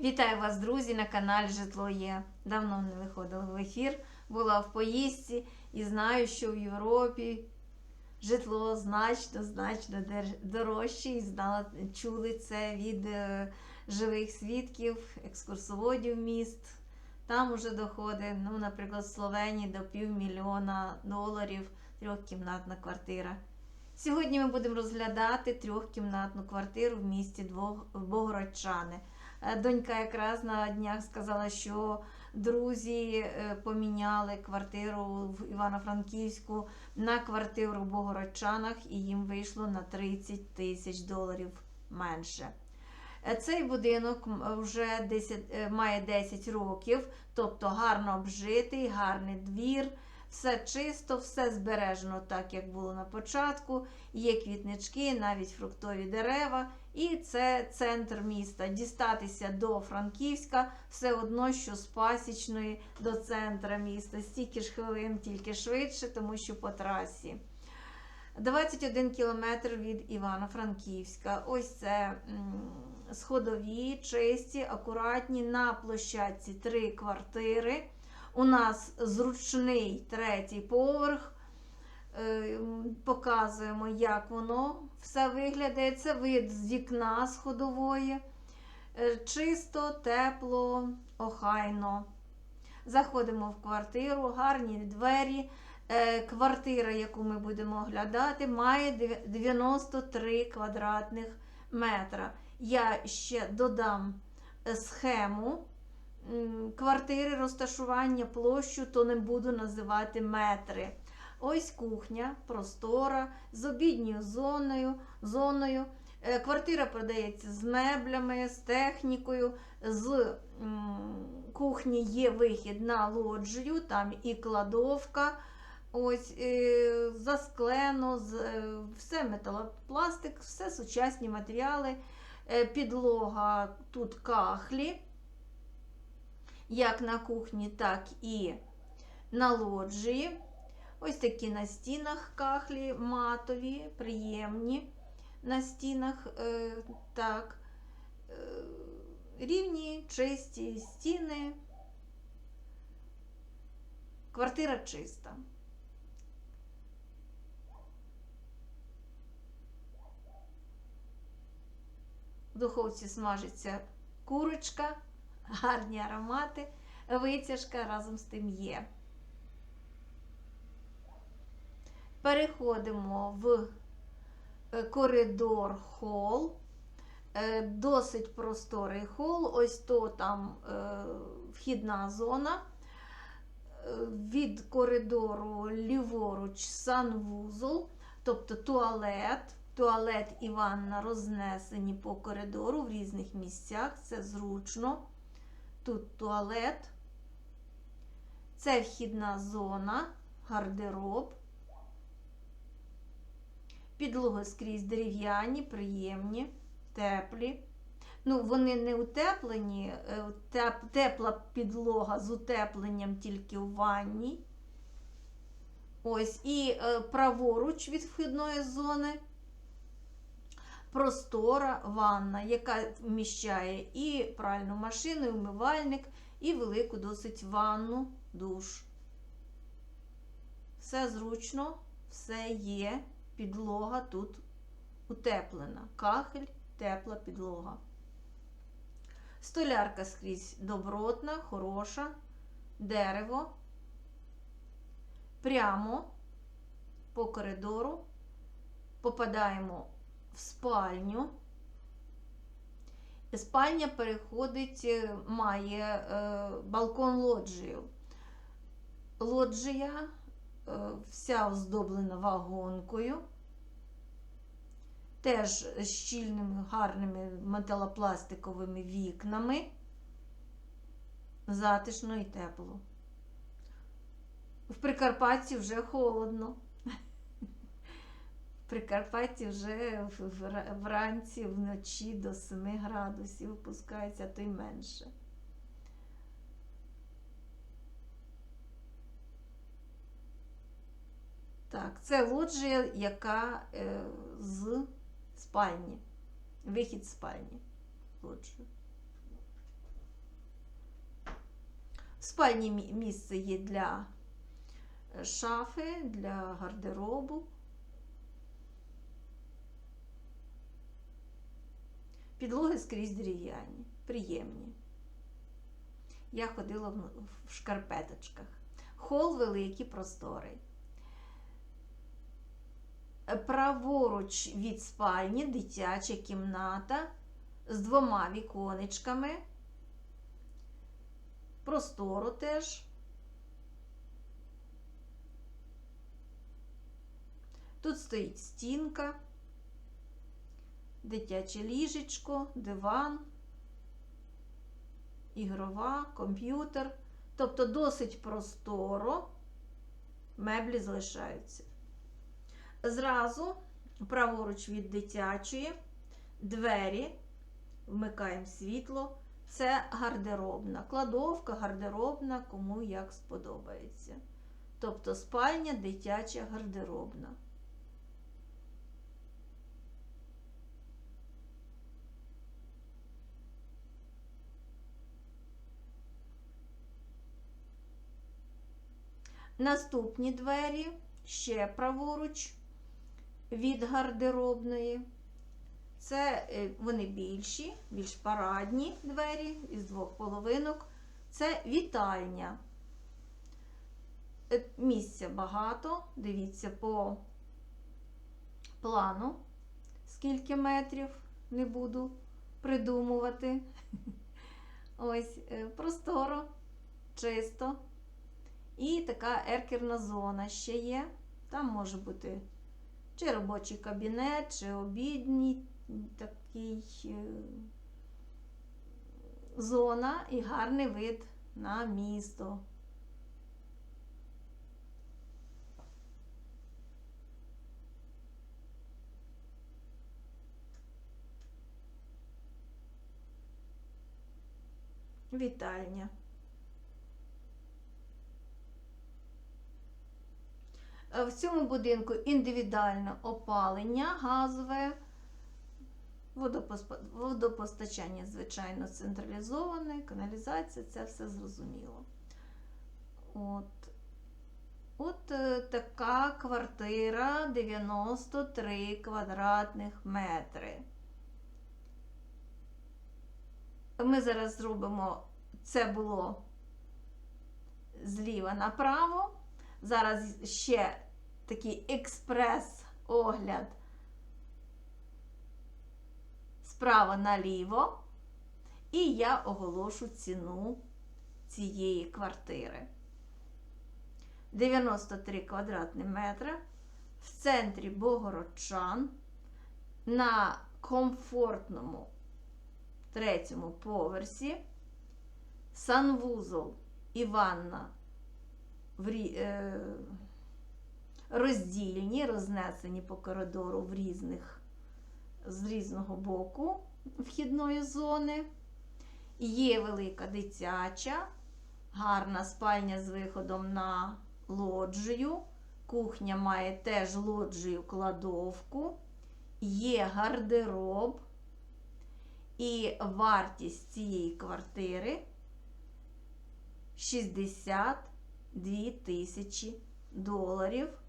Вітаю вас, друзі, на каналі Житло Є. Давно не виходила в ефір, була в поїздці і знаю, що в Європі житло значно, значно дорожче, і знала, чули це від е, живих свідків, екскурсоводів міст. Там уже доходить, ну, наприклад, в Словенії до півмільйона доларів трьохкімнатна квартира. Сьогодні ми будемо розглядати трьохкімнатну квартиру в місті Богородчани. Е, Донька якраз на днях сказала, що друзі е, поміняли квартиру в Івано-Франківську на квартиру в Богородчанах і їм вийшло на 30 тисяч доларів менше. Е, Цей будинок вже 10, е, має 10 років, тобто гарно обжитий, гарний двір, все чисто, все збережено так, як було на початку. Є квітнички, навіть фруктові дерева. І це центр міста. Дістатися до Франківська все одно, що з пасічної до центра міста. Стільки ж хвилин, тільки швидше, тому що по трасі. 21 кілометр від Івано-Франківська. Ось це сходові, чисті, акуратні. На площадці три квартири. У нас зручний третій поверх. Е, Показуємо, як воно все виглядає. Це вид з вікна з ходової. Е, Чисто, тепло, охайно. Заходимо в квартиру, гарні двері. Е, Квартира, яку ми будемо оглядати, має 93 квадратних метра. Я ще додам схему квартири, розташування, площу, то не буду називати метри. Ось кухня, простора, з обідньою зоною. зоною. Е, Квартира продається з меблями, з технікою. З кухні є вихід на лоджію, там і кладовка. Ось е, засклено, е, все металопластик, все сучасні матеріали, підлога тут кахлі, як на кухні, так і на лоджії. Ось такі на стінах кахлі матові, приємні на стінах. Е, так, е, рівні, чисті стіни. Квартира чиста. В духовці смажиться курочка, гарні аромати, витяжка разом з тим є. Переходимо в е, коридор хол. Е, Досить просторий хол. Ось то там е, вхідна зона. Від коридору ліворуч санвузол, тобто туалет. Туалет і ванна рознесені по коридору в різних місцях. Це зручно. Тут туалет. Це вхідна зона, гардероб. Підлоги скрізь дерев'яні, приємні, теплі. Ну, вони не утеплені, е, тепла підлога з утепленням тільки в ванні. Ось, і е, праворуч від вхідної зони простора ванна, яка вміщає і пральну машину, і умивальник, і велику досить ванну, душ. Все зручно, все є. Підлога тут утеплена. Кахель, тепла підлога. Столярка скрізь добротна, хороша, дерево. Прямо по коридору попадаємо в спальню. Спальня переходить, е, має е, балкон лоджію. Лоджія вся оздоблена вагонкою. Теж щільними гарними металопластиковими вікнами. Затишно і тепло. В Прикарпатті вже холодно. В Прикарпатті вже вранці, вночі до 7 градусів опускається, то й менше. Так, це лоджія, яка е, з спальні. Вихід з спальні. Лоджію. В спальні місце є для е, шафи, для гардеробу. Підлоги скрізь дерев'яні, приємні. Я ходила в, шкарпеточках. Хол великий, просторий. Праворуч від спальні дитяча кімната з двома віконечками. Простору теж. Тут стоїть стінка, дитяче ліжечко, диван, ігрова, комп'ютер. Тобто досить просторо меблі залишаються. Зразу праворуч від дитячої двері, вмикаємо світло. Це гардеробна. Кладовка, гардеробна, кому як сподобається. Тобто спальня, дитяча гардеробна. Наступні двері ще праворуч від гардеробної. Це е, вони більші, більш парадні двері із двох половинок. Це вітальня. Е, Місця багато. Дивіться по плану, скільки метрів не буду придумувати. Ось е, просторо, чисто. І така еркерна зона ще є. Там може бути чи робочий кабінет, чи обідній такий е, зона і гарний вид на місто. Вітальня. В цьому будинку індивідуальне опалення газове, водопостачання, звичайно, централізоване, каналізація, це все зрозуміло. От. От е, така квартира 93 квадратних метри. Ми зараз зробимо, це було зліва направо. Зараз ще такий експрес-огляд справа наліво. І я оголошу ціну цієї квартири. 93 квадратні метри в центрі Богородчан на комфортному третьому поверсі, санвузол і ванна в е, розділені, рознесені по коридору в різних, з різного боку вхідної зони. Є велика дитяча, гарна спальня з виходом на лоджію. Кухня має теж лоджію кладовку. Є гардероб. І вартість цієї квартири 62 тисячі доларів.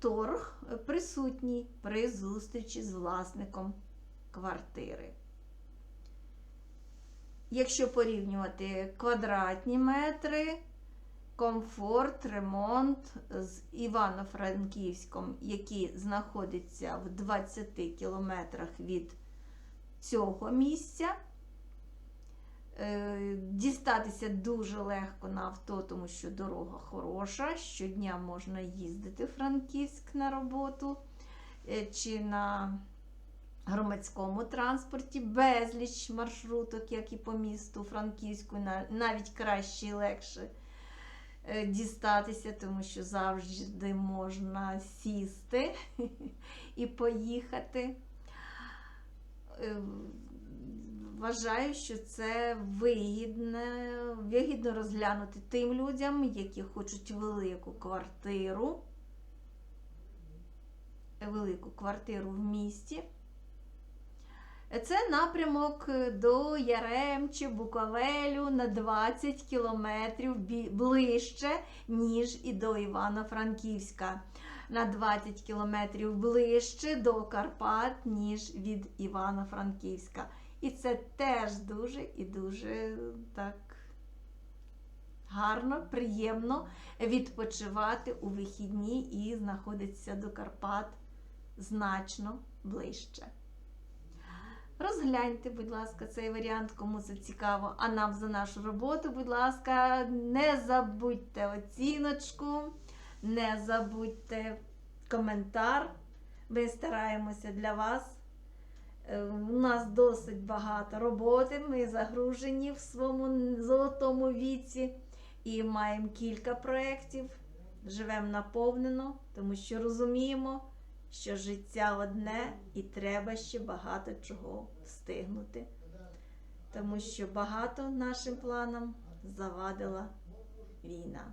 Торг присутній при зустрічі з власником квартири. Якщо порівнювати квадратні метри, комфорт, ремонт з Івано-Франківськом, який знаходиться в 20 кілометрах від цього місця. Е, Дістатися дуже легко на авто, тому що дорога хороша. Щодня можна їздити в Франківськ на роботу е, чи на громадському транспорті, безліч маршруток, як і по місту Франківську, навіть краще і легше е, дістатися, тому що завжди можна сісти і поїхати. Вважаю, що це вигідне, вигідно розглянути тим людям, які хочуть велику квартиру, велику квартиру в місті. Це напрямок до Яремчі, Буковелю на 20 кілометрів ближче, ніж і до Івано-Франківська. На 20 кілометрів ближче до Карпат, ніж від Івано-Франківська. І це теж дуже і дуже так гарно, приємно відпочивати у вихідні і знаходитися до Карпат значно ближче. Розгляньте, будь ласка, цей варіант, кому це цікаво. А нам за нашу роботу, будь ласка, не забудьте оціночку, не забудьте коментар. Ми стараємося для вас. Е, У нас досить багато роботи. Ми загружені в своєму золотому віці і маємо кілька проєктів. Живемо наповнено, тому що розуміємо, що життя одне і треба ще багато чого встигнути. Тому що багато нашим планам завадила війна.